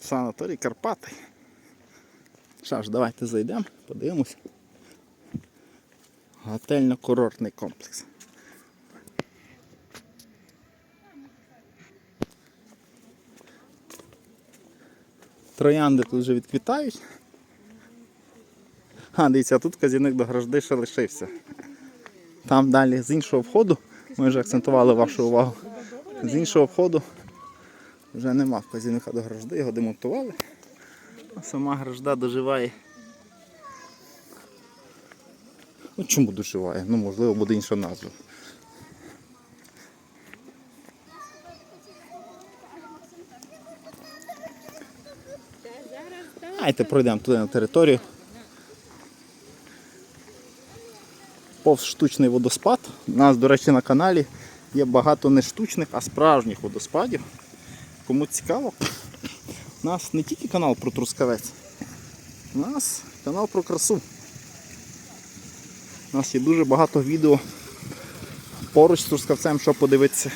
Санаторій Карпати. Що ж, давайте зайдемо, подивимось. Готельно-курортний комплекс. Троянди тут вже відквітають. А, дивіться, тут казівник до гражди ще лишився. Там далі з іншого входу, ми вже акцентували вашу увагу. З іншого входу вже нема вказівника до гражди, його демонтували. А сама гражда доживає. Ну чому доживає? Ну можливо буде інша назва. Давайте пройдемо туди на територію. Повз штучний водоспад. У нас, до речі, на каналі є багато не штучних, а справжніх водоспадів. Кому цікаво, у нас не тільки канал про Трускавець, у нас канал про красу. У нас є дуже багато відео поруч з Трускавцем, що подивитися.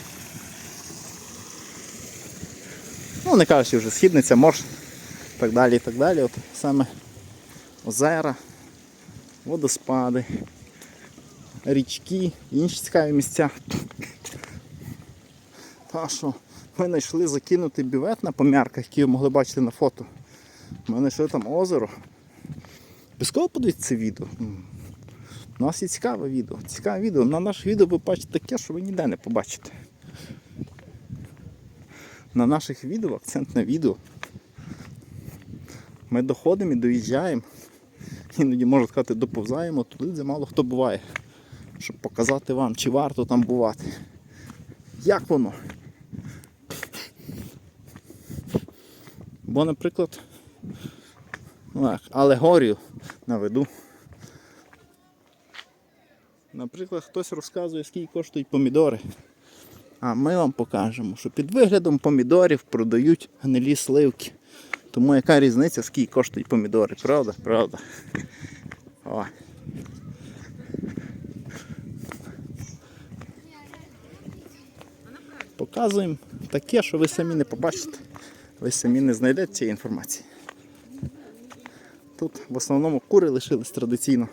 Ну, не кажучи вже східниця, морж, так далі так далі. От саме озера, водоспади, річки, інші цікаві місця. Та що ми знайшли закинутий бювет на помярках, які ви могли бачити на фото. Ми знайшли там озеро. Без кого подивіться це відео? У нас є цікаве відео. Цікаве відео. На наше відео ви бачите таке, що ви ніде не побачите. На наших відео, акцент на відео. Ми доходимо і доїжджаємо. Іноді можна сказати, доповзаємо туди, де мало хто буває. Щоб показати вам, чи варто там бувати. Як воно? Бо, наприклад, ну як, алегорію наведу. Наприклад, хтось розказує, скільки коштують помідори. А ми вам покажемо, що під виглядом помідорів продають гнилі сливки. Тому яка різниця, скільки коштують помідори, правда? Правда. О. Показуємо таке, що ви самі не побачите. Ви самі не знайдете цієї інформації. Тут в основному кури лишились традиційно.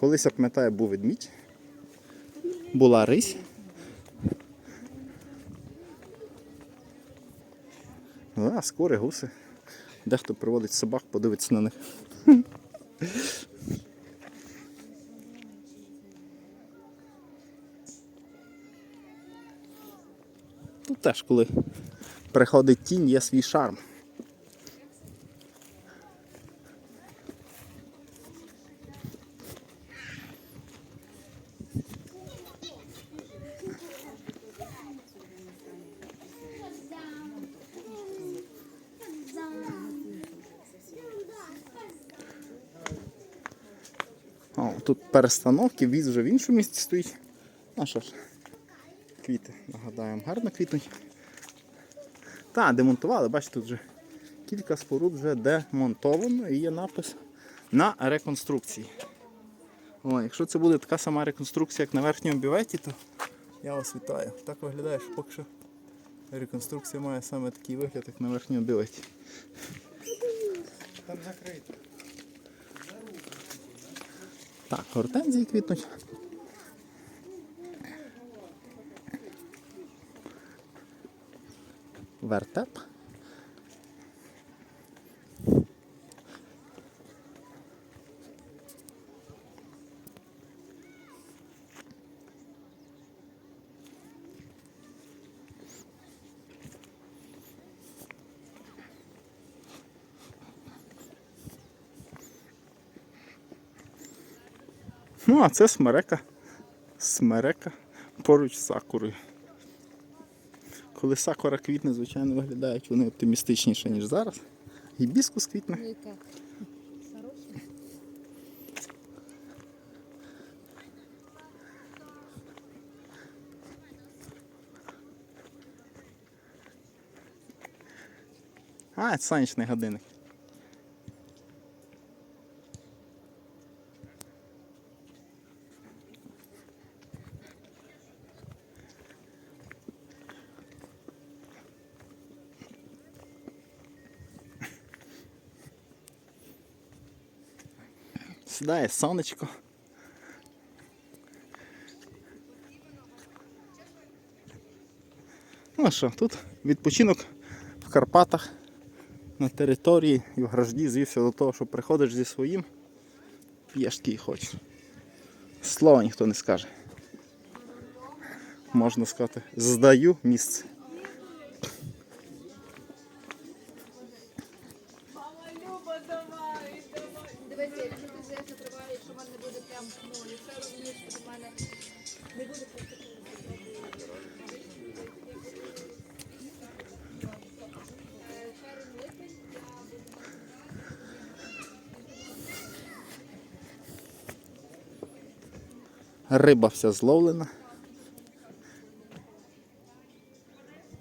Колись, я пам'ятаю, був ведмідь, була рись. А, скори, гуси. Дехто приводить собак, подивиться на них. Тут теж, коли приходить тінь, є свій шарм. О, тут перестановки, віз вже в іншому місці стоїть. Ну що ж, квіти, нагадаємо, гарно квітнуть. Та, демонтували, бачите, тут вже кілька споруд вже демонтовано і є напис на реконструкції. О, якщо це буде така сама реконструкція, як на верхньому бюветі, то я вас вітаю. Так виглядає, що поки що реконструкція має саме такий вигляд, як на верхньому бюветі. Там закрито. Так, гортензії квітнуть. Вертеп. Ну, а це смерека. Смерека поруч з сакурою. Коли сакура квітне, звичайно, виглядають вони оптимістичніше, ніж зараз. Гібіскус квітне. Хороша? А, це сонячний годинник. Сідає сонечко. Ну що, тут відпочинок в Карпатах на території і в гражді звівся до того, що приходиш зі своїм, п'єш скільки хочеш. Слова ніхто не скаже. Можна сказати, здаю місце. Вже закриваєш, якщо в мене не буде прям, ну, якщо я розумію, що в мене не буде просто Риба вся зловлена.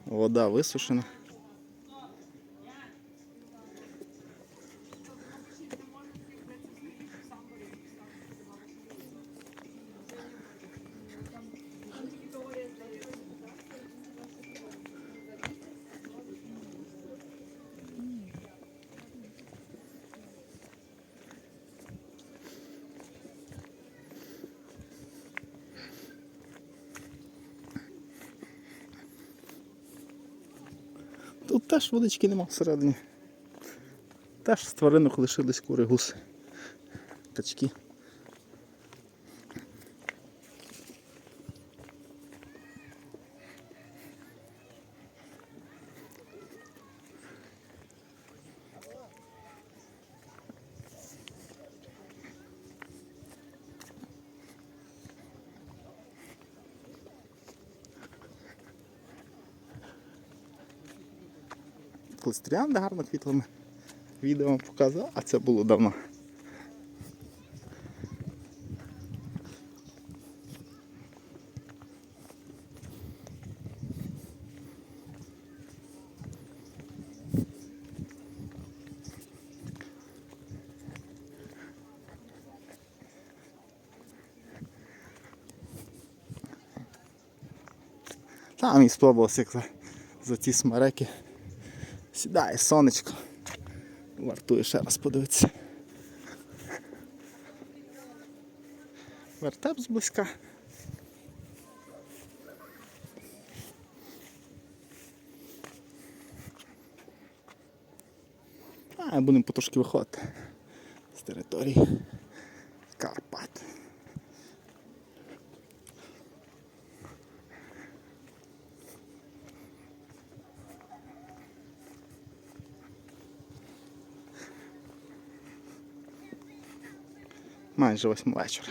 Вода висушена. Тут теж водички нема всередині. Теж з тваринок лишились кури, гуси, качки. Колись троянди гарно квітлами. Відео вам показав, а це було давно. Там сподобалося, як за, за ті смереки Сідає сонечко. Вартує ще раз подивитися. Вертеп зблизька. А, будемо потрошки виходити з території Майже восьма вечора.